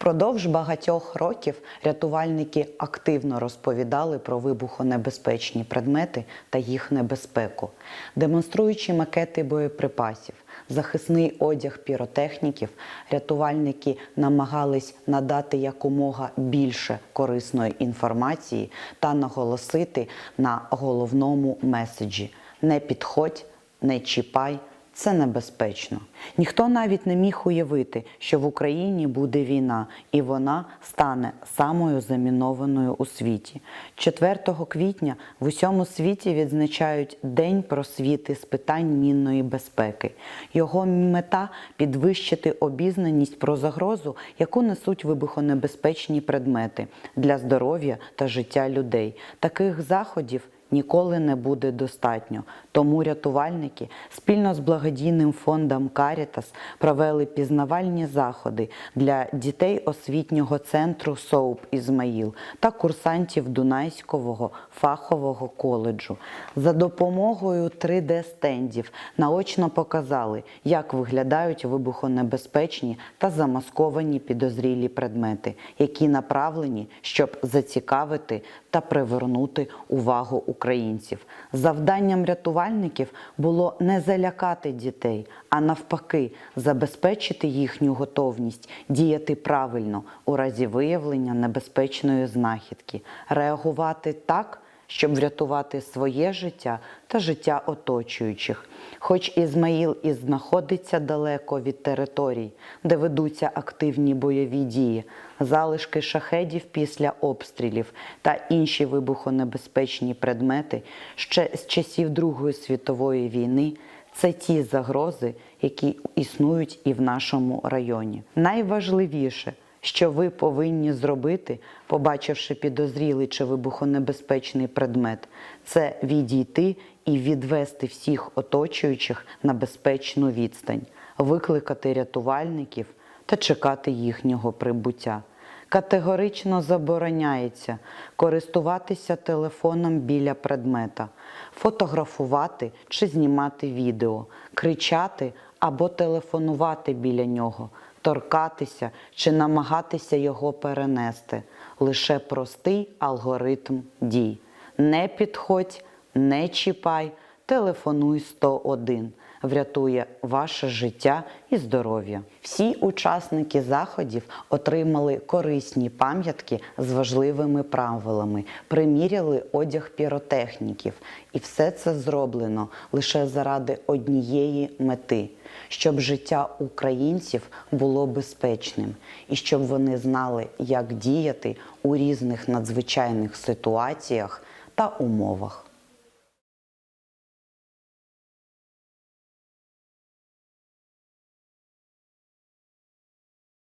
Впродовж багатьох років рятувальники активно розповідали про вибухонебезпечні предмети та їх небезпеку, демонструючи макети боєприпасів, захисний одяг піротехніків, рятувальники намагались надати якомога більше корисної інформації та наголосити на головному меседжі: не підходь, не чіпай. Це небезпечно. Ніхто навіть не міг уявити, що в Україні буде війна, і вона стане самою замінованою у світі. 4 квітня в усьому світі відзначають День просвіти з питань мінної безпеки. Його мета підвищити обізнаність про загрозу, яку несуть вибухонебезпечні предмети для здоров'я та життя людей. Таких заходів ніколи не буде достатньо. Тому рятувальники спільно з благодійним фондом Карітас провели пізнавальні заходи для дітей освітнього центру СОУП Ізмаїл та курсантів Дунайського фахового коледжу. За допомогою 3D-стендів наочно показали, як виглядають вибухонебезпечні та замасковані підозрілі предмети, які направлені, щоб зацікавити та привернути увагу українців. Завданням рятувальників було не залякати дітей, а навпаки, забезпечити їхню готовність діяти правильно у разі виявлення небезпечної знахідки, реагувати так. Щоб врятувати своє життя та життя оточуючих. Хоч Ізмаїл і знаходиться далеко від територій, де ведуться активні бойові дії, залишки шахедів після обстрілів та інші вибухонебезпечні предмети ще з часів Другої світової війни це ті загрози, які існують і в нашому районі. Найважливіше що ви повинні зробити, побачивши підозрілий чи вибухонебезпечний предмет, це відійти і відвести всіх оточуючих на безпечну відстань, викликати рятувальників та чекати їхнього прибуття. Категорично забороняється користуватися телефоном біля предмета, фотографувати чи знімати відео, кричати або телефонувати біля нього, торкатися чи намагатися його перенести. Лише простий алгоритм дій. Не підходь, не чіпай, телефонуй 101 врятує ваше життя і здоров'я. Всі учасники заходів отримали корисні пам'ятки з важливими правилами, приміряли одяг піротехніків, і все це зроблено лише заради однієї мети. Щоб життя українців було безпечним, і щоб вони знали, як діяти у різних надзвичайних ситуаціях та умовах.